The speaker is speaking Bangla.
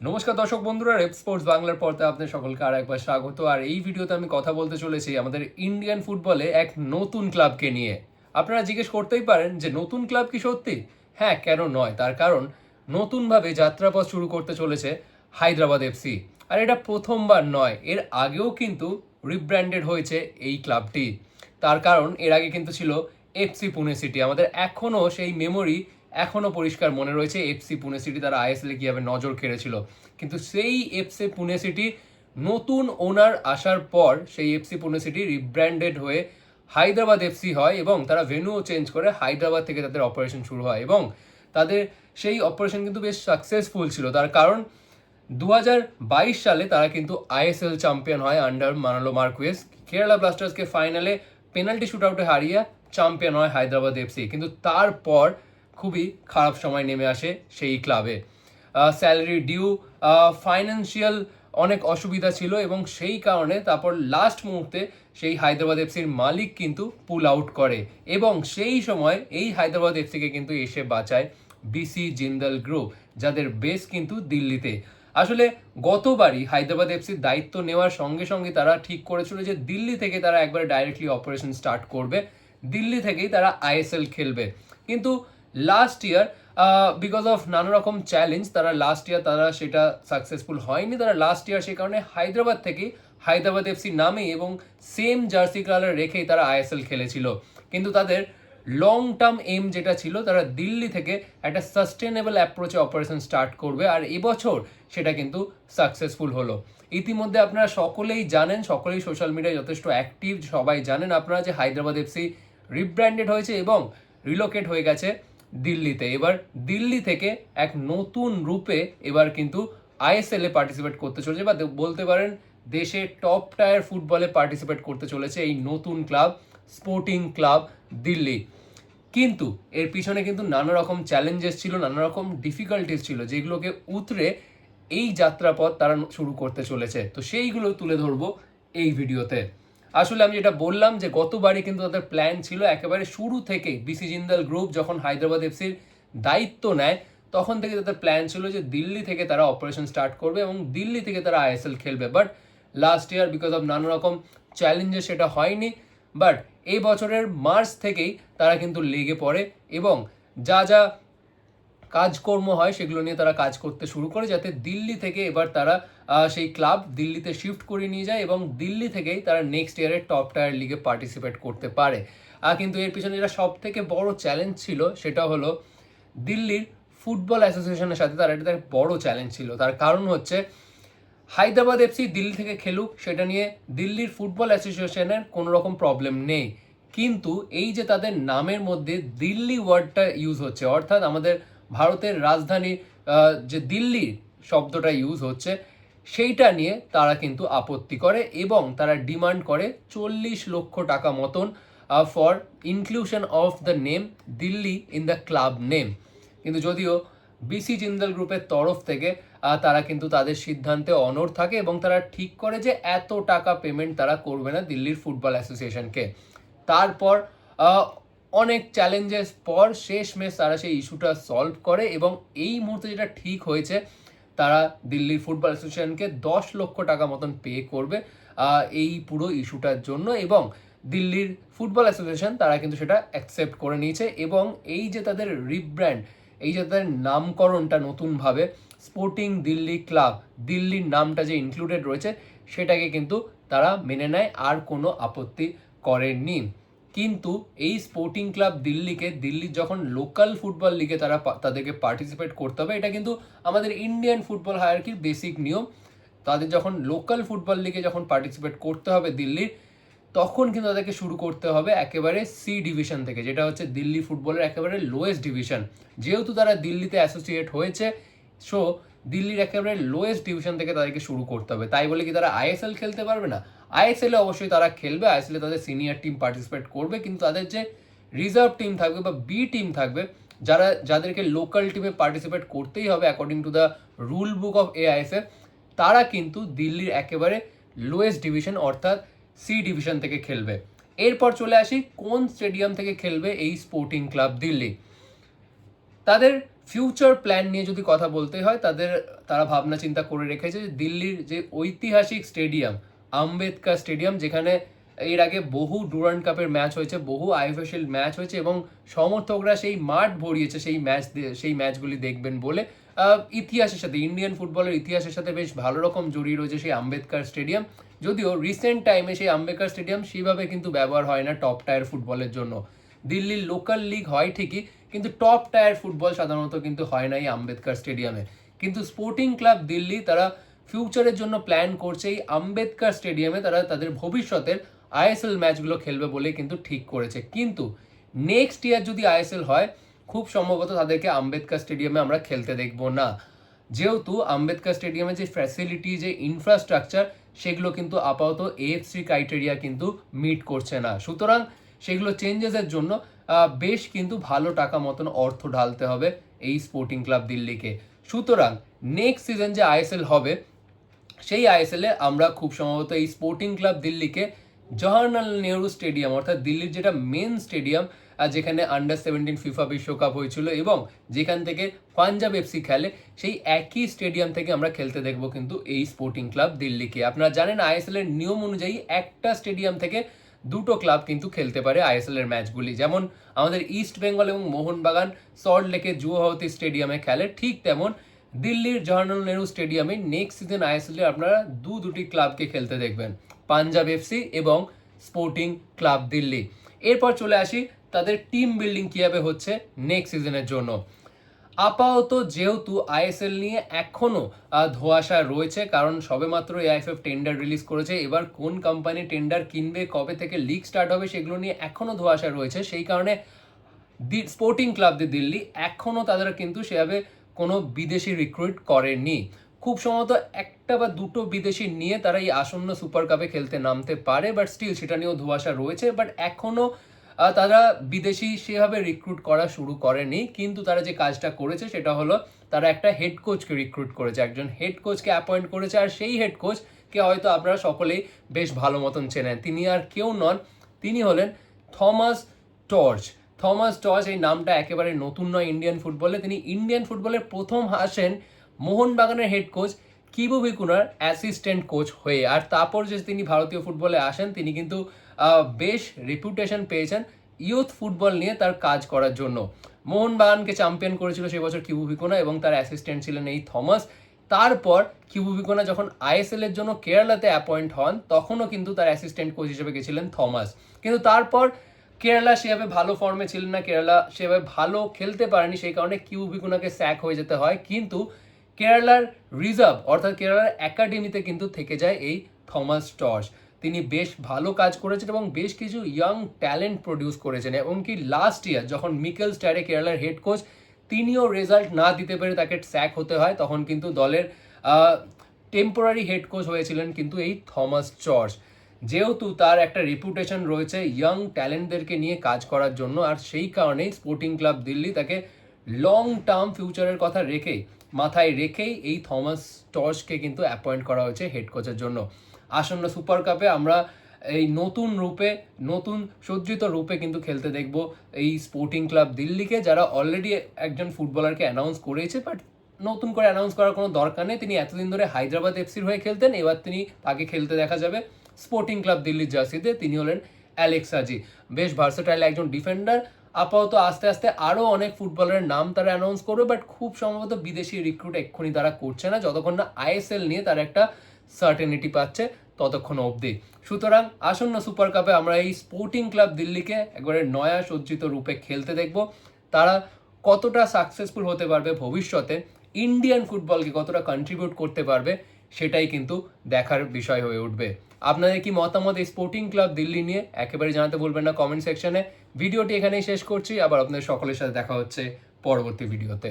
নমস্কার দর্শক বন্ধুরা রেপ স্পোর্টস বাংলার পর্দা আপনাদের সকলকে আর একবার স্বাগত। আর এই ভিডিওতে আমি কথা বলতে চলেছি আমাদের ইন্ডিয়ান ফুটবলে এক নতুন ক্লাবকে নিয়ে। আপনারা জিজ্ঞেস করতেই পারেন যে, নতুন ক্লাব কি সত্যি? হ্যাঁ কেন নয়? তার কারণ, নতুনভাবে যাত্রাপথ শুরু করতে চলেছে হায়দ্রাবাদ এফসি আর এটা প্রথমবার নয়, এর আগেও কিন্তু রিব্র্যান্ডেড হয়েছে এই ক্লাবটি। তার কারণ, এর আগে কিন্তু ছিল এফসি পুনে সিটি আমাদের এখনও সেই মেমোরি এখনও পরিষ্কার মনে রয়েছে এফসি পুনে সিটি তারা আইএসএল কীভাবে নজর কেড়েছিল। কিন্তু সেই এফসি পুনে সিটি নতুন ওনার আসার পর সেই এফসি পুনে সিটি রিব্র্যান্ডেড হয়ে হায়দ্রাবাদ এফসি হয় এবং তারা ভেন্যুও চেঞ্জ করে হায়দ্রাবাদ থেকে তাদের অপারেশন শুরু হয় এবং তাদের সেই অপারেশন কিন্তু বেশ সাকসেসফুল ছিল। তার কারণ দু হাজার বাইশ সালে তারা কিন্তু আইএসএল চ্যাম্পিয়ন হয় আন্ডার মানালো মার্কুয়েস কেরালা ব্লাস্টার্সকে ফাইনালে পেনাল্টি শুট আউটে হারিয়ে চ্যাম্পিয়ন হয় হায়দ্রাবাদ এফসি কিন্তু তারপর খুবই খারাপ সময় নেমে আসে সেই ক্লাবে। স্যালারি ডিউ ফাইন্যান্সিয়াল অনেক অসুবিধা ছিল এবং সেই কারণে তারপর লাস্ট মুহূর্তে সেই হায়দ্রাবাদ এফসির মালিক কিন্তু পুল আউট করে এবং সেই সময় এই হায়দ্রাবাদ এফসিকে কিন্তু এসে বাঁচায় বিসি জিন্দাল গ্রুপ, যাদের বেস কিন্তু দিল্লিতে। আসলে গতবারই হায়দ্রাবাদ এফসির দায়িত্ব নেওয়ার সঙ্গে সঙ্গে তারা ঠিক করেছিল যে দিল্লি থেকে তারা একবার ডাইরেক্টলি অপারেশন স্টার্ট করবে। দিল্লি থেকেই তারা আইএসএল খেলবে। কিন্তু লাস্ট ইয়ার বিকজ অফ নানা রকম চ্যালেঞ্জ তারা লাস্ট ইয়ার তারা সেটা সাকসেসফুল হয়নি। তারা লাস্ট ইয়ার সেই কারণে হায়দ্রাবাদ থেকেই হায়দ্রাবাদ এফসি নামে এবং সেম জার্সি কালার রেখেই তারা আইএসএল খেলেছিল। কিন্তু তাদের লং টার্ম এম যেটা ছিল, তারা দিল্লি থেকে একটা সাস্টেনেবল অ্যাপ্রোচে অপারেশন স্টার্ট করবে আর এবছর সেটা কিন্তু সাকসেসফুল হলো। ইতিমধ্যে আপনারা সকলেই জানেন, সকলেই সোশ্যাল মিডিয়ায় যথেষ্ট অ্যাক্টিভ সবাই জানেন আপনারা যে হায়দ্রাবাদ এফসি রিব্র্যান্ডেড হয়েছে এবং রিলোকেট হয়ে গেছে। দিল্লিতে। এবার দিল্লি থেকে এক নতুন রূপে এবার কিন্তু আইএসএল এ পার্টিসিপেট করতে চলেছে বা বলতে পারেন দেশে টপ টায়ার ফুটবলে পার্টিসিপেট করতে চলেছে এই নতুন ক্লাব স্পোর্টিং ক্লাব দিল্লি। কিন্তু এর পিছনে কিন্তু নানা রকম চ্যালেঞ্জেস ছিল, নানা রকম ডিফিকাল্টিস ছিল, যেগুলোকে উতরে এই যাত্রাপথ তারা শুরু করতে চলেছে। তো সেইগুলো তুলে ধরবো এই ভিডিওতে আসলে আমি যেটা বললাম যে গতবারই কিন্তু তাদের প্ল্যান ছিল একেবারে শুরু থেকে বিসি জিন্দাল গ্রুপ যখন হায়দ্রাবাদ এফসির দায়িত্ব নেয়, তখন থেকে তাদের প্ল্যান ছিল যে দিল্লি থেকে তারা অপারেশন স্টার্ট করবে এবং দিল্লি থেকে তারা আইএসএল খেলবে। But last year because of নানা রকম চ্যালেঞ্জে সেটা হয়নি। বাট এই বছরের মার্চ থেকেই তারা কিন্তু লেগে পড়ে এবং যা যা কাজকর্ম হয়, সেগুলো নিয়ে তারা কাজ করতে শুরু করে যাতে দিল্লি থেকে এবার তারা সেই ক্লাব দিল্লিতে শিফট করে নিয়ে যায় এবং দিল্লি থেকেই তারা নেক্সট ইয়ারের টপ টায়ার লিগে পার্টিসিপেট করতে পারে। কিন্তু এর পিছনে যেটা সব থেকে বড় চ্যালেঞ্জ ছিল সেটা হলো দিল্লির ফুটবল অ্যাসোসিয়েশনের সাথে তার একটা বড় চ্যালেঞ্জ ছিল। তার কারণ হচ্ছে হায়দ্রাবাদ এফসি দিল্লি থেকে খেলুক, সেটা নিয়ে দিল্লির ফুটবল অ্যাসোসিয়েশনের কোনো রকম প্রবলেম নেই। কিন্তু এই যে তাদের নামের মধ্যে দিল্লি ওয়ার্ডটা ইউজ হচ্ছে, অর্থাৎ আমাদের ভারতের রাজধানী যে দিল্লি শব্দটা ইউজ হচ্ছে, সেইটা নিয়ে তারা কিন্তু আপত্তি করে এবং তারা ডিমান্ড করে চল্লিশ লক্ষ টাকা মতন for inclusion of the name Delhi in the club name কিন্তু যদিও বিসি জিন্দাল গ্রুপের তরফ থেকে তারা কিন্তু তাদের সিদ্ধান্তে অনড় থাকে এবং তারা ঠিক করে যে এত টাকা পেমেন্ট তারা করবে না দিল্লির ফুটবল অ্যাসোসিয়েশনকে তারপর অনেক চ্যালেঞ্জেস পর শেষমেশ তারা সেই ইস্যুটা সলভ করে এবং এই মুহূর্তে যেটা ঠিক হয়েছে, তারা দিল্লির ফুটবল অ্যাসোসিয়েশনকে দশ লক্ষ টাকা মতন পে করবে এই পুরো ইস্যুটার জন্য এবং দিল্লির ফুটবল অ্যাসোসিয়েশন তারা কিন্তু সেটা অ্যাকসেপ্ট করে নিয়েছে এবং এই যে তাদের রিব্র্যান্ড এই যে তাদের নামকরণটা নতুনভাবে স্পোর্টিং দিল্লি ক্লাব দিল্লির নামটা যে ইনক্লুডেড রয়েছে, সেটাকে কিন্তু তারা মেনে নেয়, আর কোনো আপত্তি করেননি। কিন্তু এই স্পোর্টিং ক্লাব দিল্লিকে, দিল্লির যখন লোকাল ফুটবল লিগে তারা তাদেরকে পার্টিসিপেট করতে হবে, এটা কিন্তু আমাদের ইন্ডিয়ান ফুটবল হায়ারকির বেসিক নিয়ম। তাদের যখন লোকাল ফুটবল লিগে যখন পার্টিসিপেট করতে হবে দিল্লির, তখন কিন্তু তাদেরকে শুরু করতে হবে একেবারে সি ডিভিশন থেকে, যেটা হচ্ছে দিল্লি ফুটবলের একেবারে লোয়েস্ট ডিভিশন যেহেতু তারা দিল্লিতে অ্যাসোসিয়েট হয়েছে সো দিল্লির একেবারে লোয়েস্ট ডিভিশন থেকে তাদেরকে শুরু করতে হবে। তাই বলে কি তারা আইএসএল খেলতে পারবে না? আইএসএল অবশ্যই তারা খেলবে আইএসএল তাদের সিনিয়র টিম পার্টিসিপেট করবে, কিন্তু তাদের যে রিজার্ভ টিম থাকবে বা বি টিম থাকবে, যারা, যাদেরকে লোকাল টিমে পার্টিসিপেট করতেই হবে according to the rule book of AIFF তারা কিন্তু দিল্লির একেবারে লোয়েস্ট ডিভিশন অর্থাৎ সি ডিভিশন থেকে খেলবে। এরপর চলে আসি, কোন স্টেডিয়াম থেকে খেলবে এই স্পোর্টিং ক্লাব দিল্লি? তাদের ফিউচার প্ল্যান নিয়ে যদি কথা বলতে হয়, তাদের, তারা ভাবনা চিন্তা করে রেখেছে যে দিল্লির যে ঐতিহাসিক স্টেডিয়াম আম্বেদকার স্টেডিয়াম, যেখানে এর আগে বহু ডুরান্ড কাপের ম্যাচ হয়েছে, বহু আইএফএসএল ম্যাচ হয়েছে এবং সমর্থকরা সেই মাঠ ভরিয়েছে, সেই ম্যাচ সেই ম্যাচগুলি দেখবেন বলে। ইতিহাসের সাথে, ইন্ডিয়ান ফুটবলের ইতিহাসের সাথে বেশ ভালো রকম জড়িয়ে রয়েছে সেই আম্বেদকার স্টেডিয়াম। যদিও রিসেন্ট টাইমে সেই আম্বেদকার স্টেডিয়াম সেভাবে কিন্তু ব্যবহার হয় না টপ টায়ার ফুটবলের জন্য। দিল্লির লোকাল লিগ হয় ঠিকই, কিন্তু টপ টায়ার ফুটবল সাধারণত কিন্তু হয় না এই আম্বেদকার স্টেডিয়ামে। কিন্তু স্পোর্টিং ক্লাব দিল্লি, তারা ফিউচারের জন্য প্ল্যান করছে এই আম্বেদকার স্টেডিয়ামে তারা তাদের ভবিষ্যতের আইএসএল ম্যাচগুলো খেলবে বলে কিন্তু ঠিক করেছে। কিন্তু নেক্সট ইয়ার যদি আইএসএল হয়, খুব সম্ভবত তাদেরকে আম্বেদকার স্টেডিয়ামে আমরা খেলতে দেখব না। যেহেতু আম্বেদকার স্টেডিয়ামে যে ফ্যাসিলিটি যে ইনফ্রাস্ট্রাকচার সেগুলো কিন্তু আপাতত এএফসি ক্রাইটেরিয়া কিন্তু মিট করছে না। সুতরাং সেগুলো চেঞ্জেসের জন্য বেশ কিন্তু ভালো টাকা মতন অর্থ ঢালতে হবে এই স্পোর্টিং ক্লাব দিল্লিকে। সুতরাং নেক্সট সিজন যে আইএসএল হবে সেই আইএসএল আমরা খুব সম্ভবত এই স্পোর্টিং ক্লাব দিল্লিকে জওহরলাল নেহরু স্টেডিয়াম অর্থাৎ দিল্লির যেটা মেন স্টেডিয়াম আর যেখানে আন্ডার সেভেন্টিন ফিফা বিশ্বকাপ হয়েছিল এবং যেখান থেকে পাঞ্জাব এফসি খেলে, সেই একই স্টেডিয়াম থেকে আমরা খেলতে দেখব কিন্তু এই স্পোর্টিং ক্লাব দিল্লিকে। আপনারা জানেন আইএসএল এর নিয়ম অনুযায়ী একটা স্টেডিয়াম থেকে দুটো ক্লাব কিন্তু খেলতে পারে আইএসএল এর ম্যাচগুলি যেমন আমাদের ইস্ট বেঙ্গল এবং মোহনবাগান সল্ট লেকে জুয়াহতি স্টেডিয়ামে খেলে, ঠিক তেমন দিল্লির জওহরলাল নেহরু স্টেডিয়ামে নেক্সট সিজন আইএসএল আপনারা দু দুটি ক্লাবকে খেলতে দেখবেন পাঞ্জাব এফসি এবং স্পোর্টিং ক্লাব দিল্লি। এরপর চলে আসি তাদের টিম বিল্ডিং কীভাবে হচ্ছে নেক্সট সিজনের জন্য। আপাতত যেহেতু আইএসএল নিয়ে এখনও আহ, ধোঁয়াশা রয়েছে কারণ সবেমাত্র এআইএফএফ টেন্ডার রিলিজ করেছে এবার কোন কোম্পানি টেন্ডার কিনবে কবে থেকে লিগ স্টার্ট হবে সেগুলো নিয়ে এখনও ধোঁয়াশা রয়েছে সেই কারণে স্পোর্টিং ক্লাব দি দিল্লি এখনও তাদের কিন্তু সেভাবে কোনো বিদেশি রিক্রুট করেনি খুব সম্ভবত একটা বা দুটো বিদেশি নিয়ে তারা এই আসন্ন সুপার কাপে খেলতে নামতে পারে বাট স্টিল সেটা নিয়েও ধোঁয়াশা রয়েছে বাট এখনও তারা বিদেশি সেভাবে রিক্রুট করা শুরু করেনি। কিন্তু তারা যে কাজটা করেছে সেটা হলো, তারা একটা হেড কোচকে রিক্রুট করেছে। একজন হেড কোচকে অ্যাপয়েন্ট করেছে, আর সেই হেড কোচকে হয়তো আপনারা সকলেই বেশ ভালো মতন চেনেন। তিনি আর কেউ নন, তিনি হলেন থমাস টর্চ। থমাস টর্চ এই নামটা একেবারে নতুন নয় ইন্ডিয়ান ফুটবলে তিনি ইন্ডিয়ান ফুটবলের প্রথম আসেন মোহনবাগানের হেড কোচ কিবু ভিকুনার অ্যাসিস্ট্যান্ট কোচ হয়ে। আর তারপর যে তিনি ভারতীয় ফুটবলে আসেন, তিনি কিন্তু বেশ রেপুটেশন পেয়েছেন ইউথ ফুটবল নিয়ে তার কাজ করার জন্য। মোহনবাগানকে চ্যাম্পিয়ন করেছিল সেই বছর কিবু ভিকোনা এবং তার অ্যাসিস্ট্যান্ট ছিলেন এই থমাস। তারপর কিবু ভিকোনা যখন আইএসএল এর জন্য কেরালাতে অ্যাপয়েন্ট হন, তখনও কিন্তু তার অ্যাসিস্ট্যান্ট কোচ হিসেবে গেছিলেন থমাস। কিন্তু তারপর কেরালা সেভাবে ভালো ফর্মে ছিলেন না, কেরালা সেভাবে ভালো খেলতে পারেনি, সেই কারণে কিউ ভিকুনাকে স্যাক হয়ে যেতে হয়। কিন্তু কেরালার রিজার্ভ অর্থাৎ কেরালার একাডেমিতে কিন্তু থেকে যায় এই থমাস টর্চ। তিনি বেশ ভালো কাজ করেছেন এবং বেশ কিছু ইয়াং ট্যালেন্ট প্রডিউস করেছেন। এবং কি লাস্ট ইয়ার যখন মিকেল স্ট্যারে কেরালার হেড কোচ তিনিও রেজাল্ট না দিতে পেরে তাকে স্যাক হতে হয়, তখন কিন্তু দলের টেম্পোরারি হেড কোচ হয়েছিলেন কিন্তু এই থমাস চর্চ যেহেতু তার একটা রেপুটেশন রয়েছে ইয়াং ট্যালেন্টদেরকে নিয়ে কাজ করার জন্য, আর সেই কারণেই স্পোর্টিং ক্লাব দিল্লি তাকে লং টার্ম ফিউচারের কথা রেখেই মাথায় রেখেই এই থমাস টর্চকে কিন্তু অ্যাপয়েন্ট করা হয়েছে হেড কোচের জন্য। আসন্ন সুপার কাপে আমরা এই নতুন রূপে, নতুন সজ্জিত রূপে কিন্তু খেলতে দেখব এই স্পোর্টিং ক্লাব দিল্লিকে, যারা অলরেডি একজন ফুটবলারকে অ্যানাউন্স করেছে বাট নতুন করে অ্যানাউন্স করার কোনো দরকার নেই। তিনি এতদিন ধরে হায়দ্রাবাদ এফসির হয়ে খেলতেন, এবার তিনি তাকে খেলতে দেখা যাবে। স্পোর্টিং ক্লাব দিল্লির জার্সিতে, তিনি হলেন অ্যালেক্সাজি বেশ ভার্সেটাইল একজন ডিফেন্ডার আপাতত আস্তে আস্তে আরও অনেক ফুটবলারের নাম তারা অ্যানাউন্স করবে বাট খুব সম্ভবত বিদেশি রিক্রুট এক্ষুনি তারা করছে না, যতক্ষণ না আইএসএল নিয়ে তারা একটা সার্টেনিটি পাচ্ছে ততক্ষণ অবধি। সুতরাং আসন্ন সুপার কাপে আমরা এই স্পোর্টিং ক্লাব দিল্লিকে একবারে নয়া সজ্জিত রূপে খেলতে দেখব, তারা কতটা সাকসেসফুল হতে পারবে ভবিষ্যতে ইন্ডিয়ান ফুটবলকে কতটা কন্ট্রিবিউট করতে পারবে, সেটাই কিন্তু দেখার বিষয় হয়ে উঠবে। আপনাদের কি মতামত এই স্পোর্টিং ক্লাব দিল্লি নিয়ে? একেবারে জানাতে বলবেন না কমেন্ট সেকশনে ভিডিওটি এখানেই শেষ করছি। আবার আপনাদের সকলের সাথে দেখা হচ্ছে পরবর্তী ভিডিওতে।